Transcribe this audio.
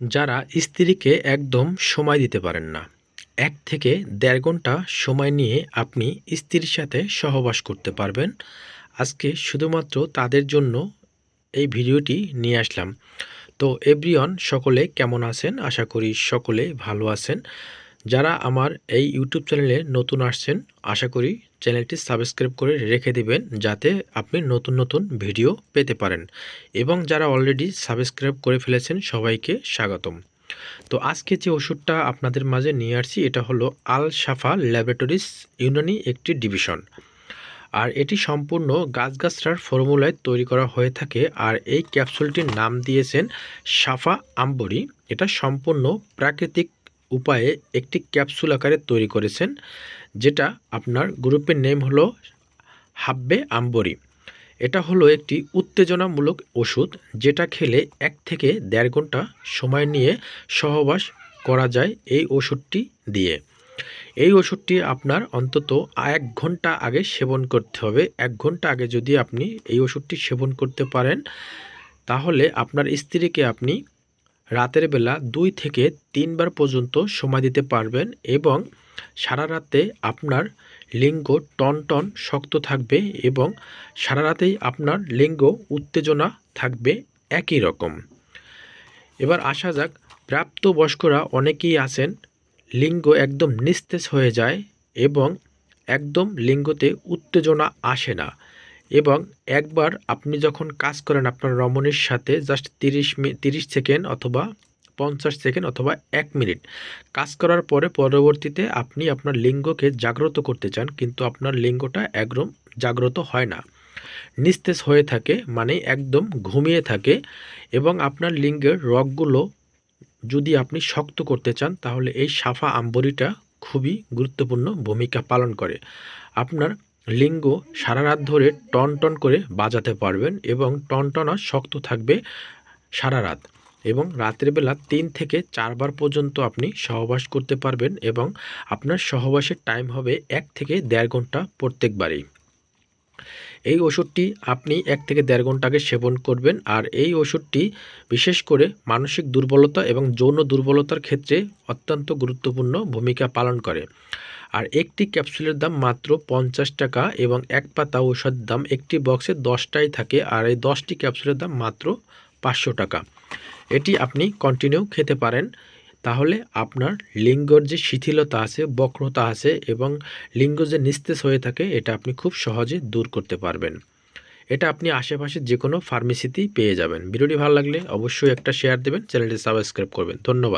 যারা স্ত্রীকে একদম সময় দিতে পারেন না। এক থেকে দেড় ঘণ্টা সময় নিয়ে আপনি স্ত্রীর সাথে সহবাস করতে পারবেন। আজকে শুধুমাত্র তাদের জন্য এই ভিডিওটি নিয়ে আসলাম। তো এভরিওয়ান, সকলে কেমন আছেন? আশা করি সকলে ভালো আছেন। যারা আমার এই ইউটিউব চ্যানেলে নতুন আসছেন, আশা করি চ্যানেলটি সাবস্ক্রাইব করে রেখে দিবেন যাতে আপনি নতুন নতুন ভিডিও পেতে পারেন। এবং যারা অলরেডি সাবস্ক্রাইব করে ফেলেছেন, সবাইকে স্বাগতম। তো আজকে যে ওষুধটা আপনাদের মাঝে নিয়ে আসছি, এটা হলো আল সাফা ল্যাবরেটরিজ ইউনানি একটি ডিভিশন। আর এটি সম্পূর্ণ গাছগাছরার ফর্মুলায় তৈরি করা হয়ে থাকে। আর এই ক্যাপসুলটির নাম দিয়েছেন সাফা আম্বরি এটা সম্পূর্ণ প্রাকৃতিক উপায়ে একটি ক্যাপসুল আকারে তৈরি করেছেন, যেটা আপনার গ্রুপের নেম হলো হাব্বে আম্বরি। এটা হলো একটি উত্তেজনামূলক ওষুধ যেটা খেলে এক থেকে দেড় ঘণ্টা সময় নিয়ে সহবাস করা যায় এই ওষুধটি দিয়ে। এই ওষুধটি আপনার অন্তত এক ঘণ্টা আগে সেবন করতে হবে। এক ঘণ্টা আগে যদি আপনি এই ওষুধটি সেবন করতে পারেন, তাহলে আপনার স্ত্রীকে আপনি রাতের বেলা দুই থেকে তিনবার পর্যন্ত সময় দিতে পারবেন এবং সারা রাতে আপনার লিঙ্গ টন টন শক্ত থাকবে এবং সারা রাতেই আপনার লিঙ্গ উত্তেজনা থাকবে একই রকম। এবার আসা যাক, প্রাপ্তবয়স্করা অনেকেই আছেন, লিঙ্গ একদম নিস্তেজ হয়ে যায় এবং একদম লিঙ্গতে উত্তেজনা আসে না। এবং একবার আপনি যখন কাজ করেন আপনার রমণীর সাথে জাস্ট তিরিশ তিরিশ সেকেন্ড অথবা পঞ্চাশ সেকেন্ড অথবা এক মিনিট, কাজ করার পরে পরবর্তীতে আপনি আপনার লিঙ্গকে জাগ্রত করতে চান, কিন্তু আপনার লিঙ্গটা একদম জাগ্রত হয় না। নিস্তেজ হয়ে থাকে মানে একদম ঘুমিয়ে থাকে এবং আপনার লিঙ্গের রগগুলো যদি আপনি শক্ত করতে চান, তাহলে এই সাফা আম্বরিটা খুবই গুরুত্বপূর্ণ ভূমিকা পালন করে। আপনার লিঙ্গ সারা রাত ধরে টন টন করে বাজাতে পারবেন এবং টনটনা শক্ত থাকবে সারা রাত এবং রাতের বেলা তিন থেকে চারবার পর্যন্ত আপনি সহবাস করতে পারবেন এবং আপনার সহবাসের টাইম হবে এক থেকে দেড় ঘণ্টা প্রত্যেকবারই। এই ওষুধটি আপনি এক থেকে দেড় ঘণ্টা আগে সেবন করবেন আর এই ওষুধটি বিশেষ করে মানসিক দুর্বলতা এবং যৌন দুর্বলতার ক্ষেত্রে অত্যন্ত গুরুত্বপূর্ণ ভূমিকা পালন করে। আর একটি ক্যাপসুলের দাম মাত্র পঞ্চাশ টাকা এবং এক পাতা ঔষধ দাম একটি বক্সে দশটাই থাকে আর এই দশটি ক্যাপসুলের দাম মাত্র পাঁচশো টাকা। এটি আপনি কন্টিনিউ খেতে পারেন। তাহলে আপনার লিঙ্গর যে শিথিলতা আছে, বক্রতা আছে এবং লিঙ্গ যে নিস্তেজ হয়ে থাকে, এটা আপনি খুব সহজে দূর করতে পারবেন। এটা আপনি আশেপাশে যে কোনো ফার্মেসিতেই পেয়ে যাবেন। ভিডিওটি ভালো লাগলে অবশ্যই একটা শেয়ার দেবেন, চ্যানেলটি সাবস্ক্রাইব করবেন। ধন্যবাদ।